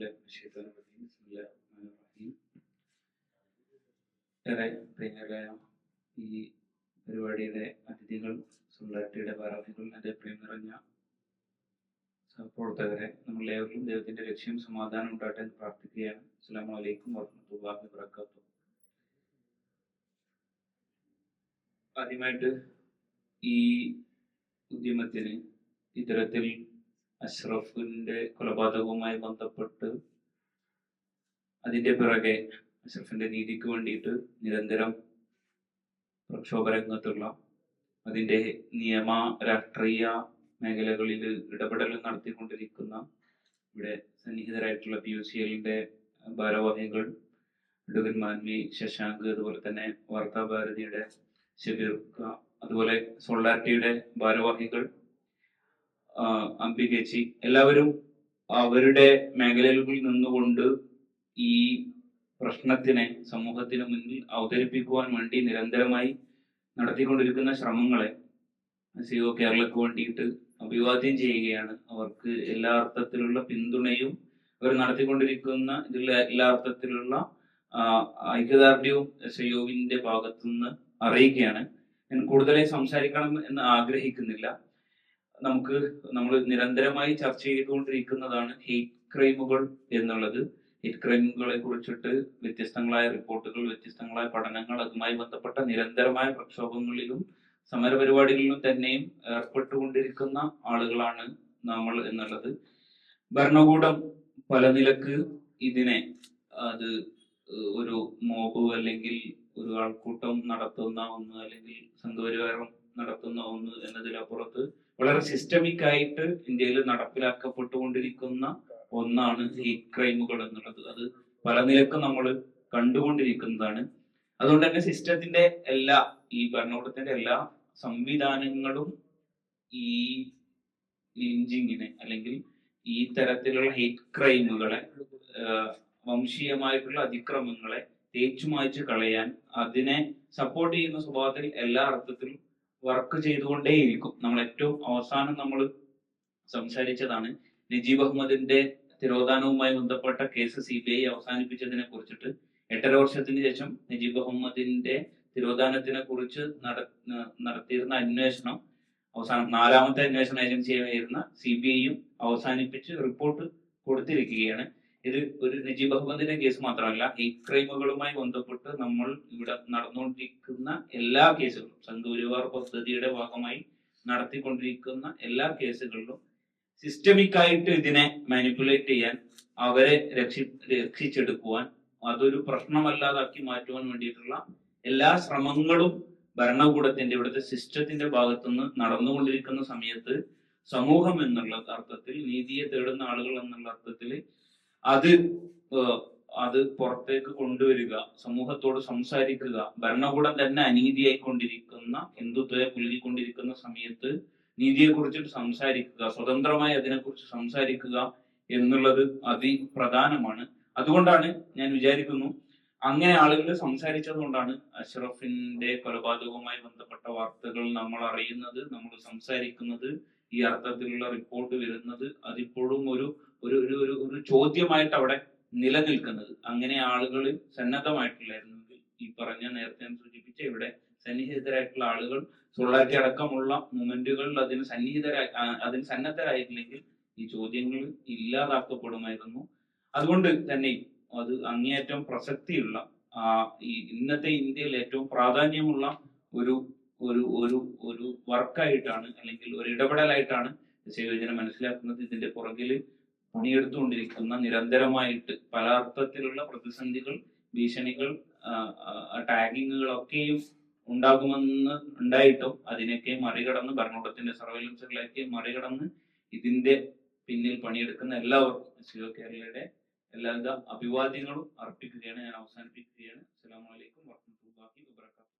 بالله من الشيطان الرجيم بسم الله الرحمن الرحيم ഏറെ പ്രിയരായ ഈ പരിപാടിയുടെ അതിഥികൾ സൊള്ളാറ്റിയുടെ ഭാരവാഹികൾ എൻ്റെ പ്രിയം നിറഞ്ഞ സഹപ്രവർത്തകരെ നമ്മളേവരിലും ദൈവത്തിന്റെ ലക്ഷ്യം സമാധാനം ഉണ്ടാകട്ടെ എന്ന് പ്രാർത്ഥിക്കുകയാണ് അസ്സലാമു അലൈക്കും വറഹ്മത്തുള്ളാഹി വബറകാതുഹു ആദ്യമായിട്ട് ഈ ഉദ്യമത്തിന് ഇത്തരത്തിൽ അഷ്റഫിന്റെ കൊലപാതകവുമായി ബന്ധപ്പെട്ട് അതിന്റെ പിറകെ അഷ്റഫിന്റെ നീതിക്ക് വേണ്ടിയിട്ട് നിരന്തരം പ്രക്ഷോഭ രംഗത്തുള്ള അതിന്റെ നിയമ രാഷ്ട്രീയ മേഖലകളിൽ ഇടപെടൽ നടത്തിക്കൊണ്ടിരിക്കുന്ന ഇവിടെ സന്നിഹിതരായിട്ടുള്ള പി യു സി എല്ലിന്റെ ഭാരവാഹികൾ ഡുഗൻ മാൻവി ശശാങ്ക് അതുപോലെ തന്നെ വാർത്താഭാരതിയുടെ ഷബീർക്ക അതുപോലെ സോളാരിറ്റിയുടെ ഭാരവാഹികൾ ആ, അംബികേച്ചി എല്ലാവരും അവരുടെ മേഖലകളിൽ നിന്നുകൊണ്ട് ഈ പ്രശ്നത്തിനെ സമൂഹത്തിന് മുന്നിൽ അവതരിപ്പിക്കുവാൻ വേണ്ടി നിരന്തരമായി നടത്തിക്കൊണ്ടിരിക്കുന്ന ശ്രമങ്ങളെ സി ഒ കേരളക്ക് വേണ്ടിയിട്ട് അഭിവാദ്യം ചെയ്യുകയാണ്. അവർക്ക് എല്ലാ അർത്ഥത്തിലുള്ള പിന്തുണയും അവർ നടത്തിക്കൊണ്ടിരിക്കുന്ന ഇതിൽ എല്ലാ അർത്ഥത്തിലുള്ള ഐക്യദാർഢ്യവും സിഒവിന്റെ ഭാഗത്തുനിന്ന് അറിയിക്കുകയാണ്. ഞാൻ കൂടുതലായി സംസാരിക്കണം എന്ന് ആഗ്രഹിക്കുന്നില്ല. നമുക്ക് നമ്മൾ നിരന്തരമായി ചർച്ച ചെയ്തുകൊണ്ടിരിക്കുന്നതാണ് ഹെയ്റ്റ് ക്രൈമുകൾ എന്നുള്ളത്. ഹെയ്റ്റ് ക്രൈമുകളെ കുറിച്ചിട്ട് വ്യത്യസ്തങ്ങളായ റിപ്പോർട്ടുകൾ വ്യത്യസ്തങ്ങളായ പഠനങ്ങൾ അതുമായി ബന്ധപ്പെട്ട നിരന്തരമായ പ്രക്ഷോഭങ്ങളിലും സമരപരിപാടികളിലും തന്നെയും ഏർപ്പെട്ടുകൊണ്ടിരിക്കുന്ന ആളുകളാണ് നമ്മൾ എന്നുള്ളത്. ഭരണകൂടം പല നിലയ്ക്ക് ഇതിനെ അത് ഒരു മോബ് അല്ലെങ്കിൽ ഒരു ആൾക്കൂട്ടം നടത്തുന്ന ഒന്ന് അല്ലെങ്കിൽ സംഘപരിവാരം നടത്തുന്ന ഒന്ന് എന്നതിലപ്പുറത്ത് വളരെ സിസ്റ്റമിക് ആയിട്ട് ഇന്ത്യയിൽ നടപ്പിലാക്കപ്പെട്ടുകൊണ്ടിരിക്കുന്ന ഒന്നാണ് ഹേറ്റ് ക്രൈമുകൾ എന്നുള്ളത്. അത് പല നിലക്കും നമ്മൾ കണ്ടുകൊണ്ടിരിക്കുന്നതാണ്. അതുകൊണ്ട് തന്നെ സിസ്റ്റത്തിന്റെ എല്ലാ ഈ ഭരണകൂടത്തിന്റെ എല്ലാ സംവിധാനങ്ങളും ഈ ലിഞ്ചിങ്ങിനെ അല്ലെങ്കിൽ ഈ തരത്തിലുള്ള ഹേറ്റ് ക്രൈമുകളെ വംശീയമായിട്ടുള്ള അതിക്രമങ്ങളെ തേച്ചുമായിച്ച് കളയാൻ അതിനെ സപ്പോർട്ട് ചെയ്യുന്ന സ്വഭാവത്തിൽ എല്ലാ അർത്ഥത്തിലും വർക്ക് ചെയ്തുകൊണ്ടേയിരിക്കും. നമ്മൾ ഏറ്റവും അവസാനം നമ്മൾ സംസാരിച്ചതാണ് നജീബ് അഹമ്മദിന്റെ തിരോധാനവുമായി ബന്ധപ്പെട്ട കേസ് സി ബി ഐ അവസാനിപ്പിച്ചതിനെ കുറിച്ചിട്ട്. എട്ടര വർഷത്തിന് ശേഷം നജീബ് അഹമ്മദിന്റെ തിരോധാനത്തിനെ കുറിച്ച് നടത്തിയിരുന്ന അന്വേഷണം അവസാനം നാലാമത്തെ അന്വേഷണ ഏജൻസിയായിരുന്ന സി ബി ഐയും അവസാനിപ്പിച്ച് റിപ്പോർട്ട് കൊടുത്തിരിക്കുകയാണ്. ഇത് ഒരു നജീബ് അഹമ്മദിന്റെ കേസ് മാത്രമല്ല ഹെയ്റ്റ് ക്രൈമുകളുമായി ബന്ധപ്പെട്ട് നമ്മൾ ഇവിടെ നടന്നുകൊണ്ടിരിക്കുന്ന എല്ലാ കേസുകളും സംഘപരിവാർ പദ്ധതിയുടെ ഭാഗമായി നടത്തിക്കൊണ്ടിരിക്കുന്ന എല്ലാ കേസുകളിലും സിസ്റ്റമിക് ആയിട്ട് ഇതിനെ മാനിപ്പുലേറ്റ് ചെയ്യാൻ അവരെ രക്ഷി രക്ഷിച്ചെടുക്കുവാൻ അതൊരു പ്രശ്നമല്ലാതാക്കി മാറ്റുവാൻ വേണ്ടിയിട്ടുള്ള എല്ലാ ശ്രമങ്ങളും ഭരണകൂടത്തിന്റെ ഇവിടുത്തെ സിസ്റ്റത്തിന്റെ ഭാഗത്തുനിന്ന് നടന്നുകൊണ്ടിരിക്കുന്ന സമയത്ത് സമൂഹം എന്നുള്ള അർത്ഥത്തിൽ നീതിയെ തേടുന്ന ആളുകൾ എന്നുള്ള അർത്ഥത്തിൽ അത് അത് പുറത്തേക്ക് കൊണ്ടുവരിക സമൂഹത്തോട് സംസാരിക്കുക ഭരണകൂടം തന്നെ അനീതിയായിക്കൊണ്ടിരിക്കുന്ന ഹിന്ദുത്വയെ പുലുകിക്കൊണ്ടിരിക്കുന്ന സമയത്ത് നീതിയെ കുറിച്ചിട്ട് സംസാരിക്കുക സ്വതന്ത്രമായി അതിനെക്കുറിച്ച് സംസാരിക്കുക എന്നുള്ളത് അതിപ്രധാനമാണ് അതുകൊണ്ടാണ് ഞാൻ വിചാരിക്കുന്നു അങ്ങനെ ആളുകൾ സംസാരിച്ചതുകൊണ്ടാണ് അഷ്റഫിന്റെ കൊലപാതകവുമായി ബന്ധപ്പെട്ട വാർത്തകൾ നമ്മൾ അറിയുന്നത് നമ്മൾ സംസാരിക്കുന്നത് ഈ അർത്ഥത്തിലുള്ള റിപ്പോർട്ട് വരുന്നത് അതിപ്പോഴും ഒരു ഒരു ഒരു ഒരു ചോദ്യമായിട്ട് അവിടെ നിലനിൽക്കുന്നത്. അങ്ങനെ ആളുകൾ സന്നദ്ധമായിട്ടുള്ളായിരുന്നെങ്കിൽ ഈ പറഞ്ഞ നേരത്തെ സൂചിപ്പിച്ച ഇവിടെ സന്നിഹിതരായിട്ടുള്ള ആളുകൾ സൊള്ളാറ്റി അടക്കമുള്ള മൊമെന്റുകളിൽ അതിന് സന്നിഹിതരായി അതിന് സന്നദ്ധരായിട്ടില്ലെങ്കിൽ ഈ ചോദ്യങ്ങൾ ഇല്ലാതാക്കപ്പെടുമായിരുന്നു. അതുകൊണ്ട് തന്നെ അത് അങ്ങേയറ്റം പ്രസക്തിയുള്ള ഈ ഇന്നത്തെ ഇന്ത്യയിൽ ഏറ്റവും പ്രാധാന്യമുള്ള ഒരു ഒരു ഒരു ഒരു വർക്കായിട്ടാണ് അല്ലെങ്കിൽ ഒരു ഇടപെടലായിട്ടാണ് സംയോജനം മനസ്സിലാക്കുന്നത്. ഇതിന്റെ പുറകിൽ പണിയെടുത്തുകൊണ്ടിരിക്കുന്ന നിരന്തരമായിട്ട് പല അർത്ഥത്തിലുള്ള പ്രതിസന്ധികൾ ഭീഷണികൾ ടാഗിങ്ങുകളൊക്കെയും ഉണ്ടാകുമെന്ന് ഉണ്ടായിട്ടും അതിനൊക്കെ മറികടന്ന് ഭരണകൂടത്തിന്റെ സർവൈലൻസുകളൊക്കെ മറികടന്ന് ഇതിന്റെ പിന്നിൽ പണിയെടുക്കുന്ന എല്ലാവർക്കും കേരളയുടെ എല്ലാവിധ അഭിവാദ്യങ്ങളും അർപ്പിക്കുകയാണ്. ഞാൻ അവസാനിപ്പിക്കുകയാണ്. അസ്സലാമു അലൈക്കും വറഹ്മത്തുള്ളാഹി വബറകാതുഹു.